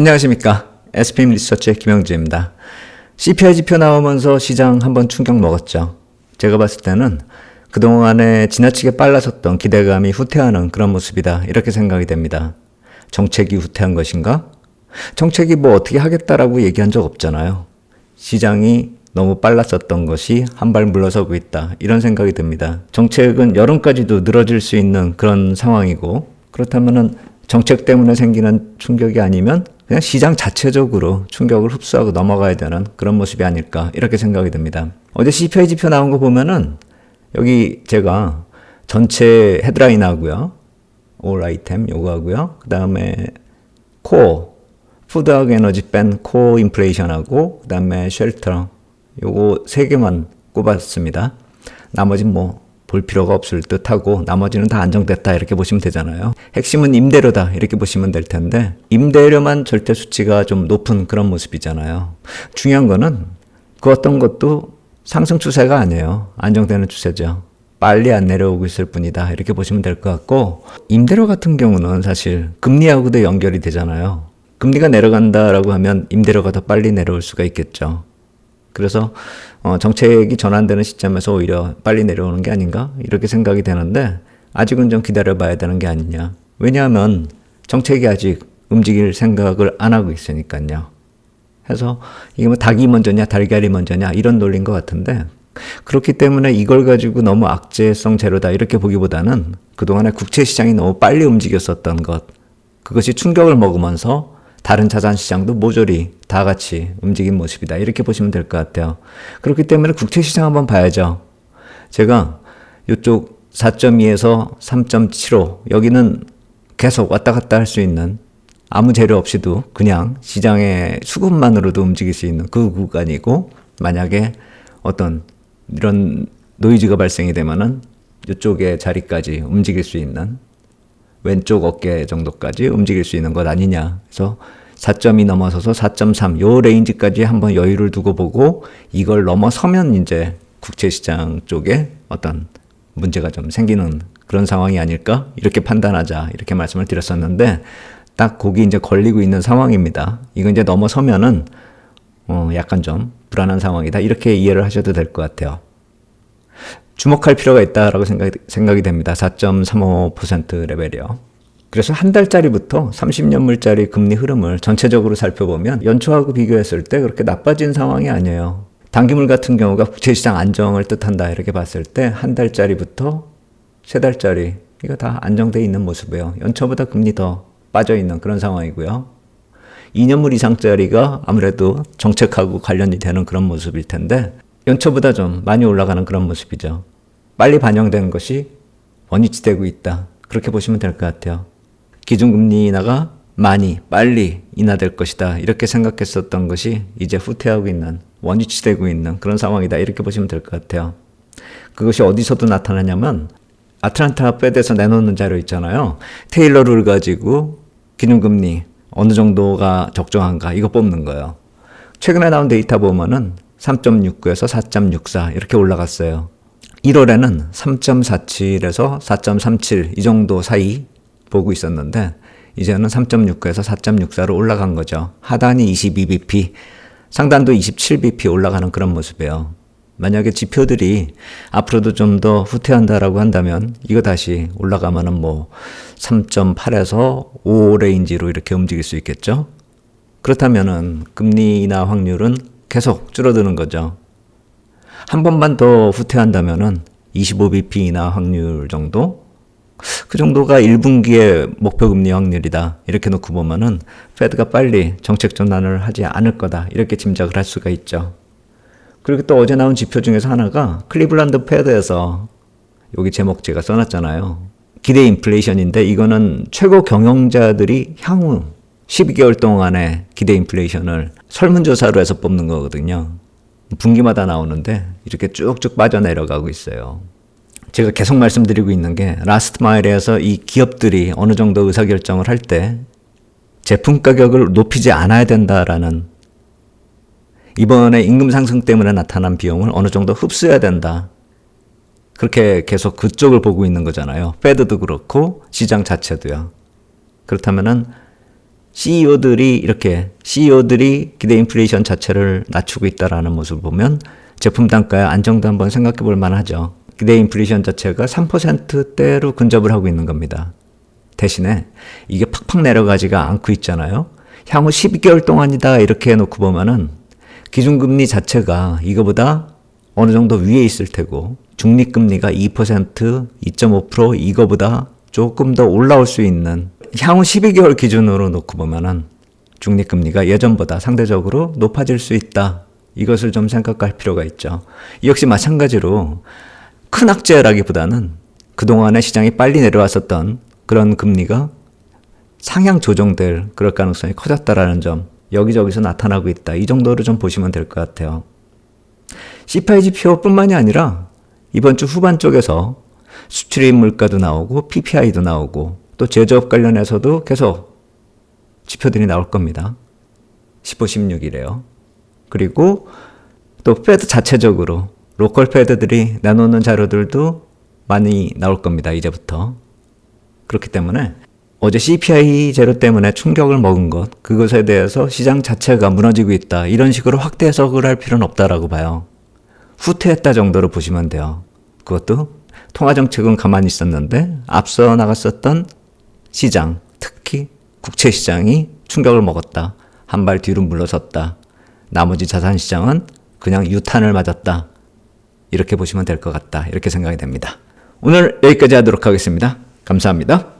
안녕하십니까. SPM 리서치의 김영주입니다. CPI 지표 나오면서 시장 한번 충격 먹었죠. 제가 봤을 때는 그동안에 지나치게 빨라졌던 기대감이 후퇴하는 그런 모습이다. 이렇게 생각이 됩니다. 정책이 후퇴한 것인가? 정책이 뭐 어떻게 하겠다라고 얘기한 적 없잖아요. 시장이 너무 빨랐었던 것이 한 발 물러서고 있다. 이런 생각이 듭니다. 정책은 여름까지도 늘어질 수 있는 그런 상황이고, 그렇다면은 정책 때문에 생기는 충격이 아니면 그냥 시장 자체적으로 충격을 흡수하고 넘어가야 되는 그런 모습이 아닐까 이렇게 생각이 듭니다. 어제 CPI 지표 나온 거 보면은 여기 제가 전체 헤드라인 하고요. 올 아이템 요거 하고요. 그 다음에 코어 푸드하고 에너지 뺀 코어 인플레이션하고 그 다음에 쉘터 요거 세 개만 꼽았습니다. 나머지는 뭐 볼 필요가 없을 듯하고 나머지는 다 안정됐다 이렇게 보시면 되잖아요. 핵심은 임대료다 이렇게 보시면 될 텐데 임대료만 절대 수치가 좀 높은 그런 모습이잖아요. 중요한 거는 그 어떤 것도 상승 추세가 아니에요. 안정되는 추세죠. 빨리 안 내려오고 있을 뿐이다. 이렇게 보시면 될 것 같고, 임대료 같은 경우는 사실 금리하고도 연결이 되잖아요. 금리가 내려간다라고 하면 임대료가 더 빨리 내려올 수가 있겠죠. 그래서 어, 정책이 전환되는 시점에서 오히려 빨리 내려오는 게 아닌가 이렇게 생각이 되는데 아직은 좀 기다려봐야 되는 게 아니냐. 왜냐하면 정책이 아직 움직일 생각을 안 하고 있으니까요. 해서 이게 뭐 닭이 먼저냐 달걀이 먼저냐 이런 논리인 것 같은데 그렇기 때문에 이걸 가지고 너무 악재성 제로다 이렇게 보기보다는 그동안에 국채 시장이 너무 빨리 움직였었던 것 그것이 충격을 먹으면서 다른 자산 시장도 모조리 다 같이 움직인 모습이다. 이렇게 보시면 될 것 같아요. 그렇기 때문에 국채 시장 한번 봐야죠. 제가 이쪽 4.2에서 3.75 여기는 계속 왔다 갔다 할 수 있는 아무 재료 없이도 그냥 시장의 수급만으로도 움직일 수 있는 그 구간이고 만약에 어떤 이런 노이즈가 발생이 되면은 이쪽의 자리까지 움직일 수 있는 왼쪽 어깨 정도까지 움직일 수 있는 것 아니냐. 그래서 4점이 넘어서서 4.3, 요 레인지까지 한번 여유를 두고 보고 이걸 넘어서면 이제 국채 시장 쪽에 어떤 문제가 좀 생기는 그런 상황이 아닐까? 이렇게 판단하자. 이렇게 말씀을 드렸었는데 딱 거기 이제 걸리고 있는 상황입니다. 이거 이제 넘어서면은 어 약간 좀 불안한 상황이다. 이렇게 이해를 하셔도 될 것 같아요. 주목할 필요가 있다라고 생각, 생각이 됩니다. 4.35% 레벨이요. 그래서 한 달짜리부터 30년물짜리 금리 흐름을 전체적으로 살펴보면 연초하고 비교했을 때 그렇게 나빠진 상황이 아니에요. 단기물 같은 경우가 국채시장 안정을 뜻한다 이렇게 봤을 때 한 달짜리부터 세 달짜리 이거 다 안정돼 있는 모습이에요. 연초보다 금리 더 빠져 있는 그런 상황이고요. 2년물 이상짜리가 아무래도 정책하고 관련이 되는 그런 모습일 텐데 연초보다 좀 많이 올라가는 그런 모습이죠. 빨리 반영된 것이 원위치되고 있다. 그렇게 보시면 될 것 같아요. 기준금리 인하가 많이 빨리 인하될 것이다. 이렇게 생각했었던 것이 이제 후퇴하고 있는 원위치되고 있는 그런 상황이다. 이렇게 보시면 될 것 같아요. 그것이 어디서도 나타나냐면 아틀란타 페드에서 내놓는 자료 있잖아요. 테일러를 가지고 기준금리 어느 정도가 적정한가 이거 뽑는 거예요. 최근에 나온 데이터 보면은 3.69에서 4.64 이렇게 올라갔어요. 1월에는 3.47에서 4.37 이 정도 사이 보고 있었는데 이제는 3.69에서 4.64로 올라간 거죠. 하단이 22bp, 상단도 27bp 올라가는 그런 모습이에요. 만약에 지표들이 앞으로도 좀 더 후퇴한다라고 한다면 이거 다시 올라가면은 뭐 3.8에서 5 레인지로 이렇게 움직일 수 있겠죠. 그렇다면은 금리 인하 확률은 계속 줄어드는 거죠. 한 번만 더 후퇴한다면은 25bp 인하 확률 정도? 그 정도가 1분기의 목표 금리 확률이다. 이렇게 놓고 보면은 페드가 빨리 정책 전환을 하지 않을 거다. 이렇게 짐작을 할 수가 있죠. 그리고 또 어제 나온 지표 중에서 하나가 클리블란드 페드에서 여기 제목 제가 써놨잖아요. 기대 인플레이션인데 이거는 최고 경영자들이 향후 12개월 동안의 기대 인플레이션을 설문조사로 해서 뽑는 거거든요. 분기마다 나오는데 이렇게 쭉쭉 빠져내려가고 있어요. 제가 계속 말씀드리고 있는 게 라스트 마일에서 이 기업들이 어느 정도 의사결정을 할 때 제품 가격을 높이지 않아야 된다라는 이번에 임금 상승 때문에 나타난 비용을 어느 정도 흡수해야 된다. 그렇게 계속 그쪽을 보고 있는 거잖아요. 페드도 그렇고 시장 자체도요. 그렇다면은 CEO들이 이렇게 CEO들이 기대 인플레이션 자체를 낮추고 있다라는 모습을 보면 제품 단가의 안정도 한번 생각해 볼 만하죠. 기대 인플레이션 자체가 3%대로 근접을 하고 있는 겁니다. 대신에 이게 팍팍 내려가지가 않고 있잖아요. 향후 12개월 동안이다 이렇게 해놓고 보면은 기준금리 자체가 이거보다 어느 정도 위에 있을 테고 중립금리가 2%, 2.5% 이거보다 조금 더 올라올 수 있는 향후 12개월 기준으로 놓고 보면은 중립금리가 예전보다 상대적으로 높아질 수 있다. 이것을 좀 생각할 필요가 있죠. 이 역시 마찬가지로 큰 악재라기보다는 그동안에 시장이 빨리 내려왔었던 그런 금리가 상향 조정될 그럴 가능성이 커졌다라는 점 여기저기서 나타나고 있다. 이 정도로 좀 보시면 될 것 같아요. CPI 지표뿐만이 아니라 이번 주 후반 쪽에서 수출입 물가도 나오고 PPI도 나오고 또 제조업 관련해서도 계속 지표들이 나올 겁니다. 15, 16일에요. 그리고 또 패드 자체적으로 로컬 패드들이 내놓는 자료들도 많이 나올 겁니다. 이제부터. 그렇기 때문에 어제 CPI 제로 때문에 충격을 먹은 것, 그것에 대해서 시장 자체가 무너지고 있다. 이런 식으로 확대 해석을 할 필요는 없다라고 봐요. 후퇴했다 정도로 보시면 돼요. 그것도 통화 정책은 가만히 있었는데 앞서 나갔었던 시장, 특히 국채 시장이 충격을 먹었다. 한 발 뒤로 물러섰다. 나머지 자산 시장은 그냥 유탄을 맞았다. 이렇게 보시면 될 것 같다. 이렇게 생각이 됩니다. 오늘 여기까지 하도록 하겠습니다. 감사합니다.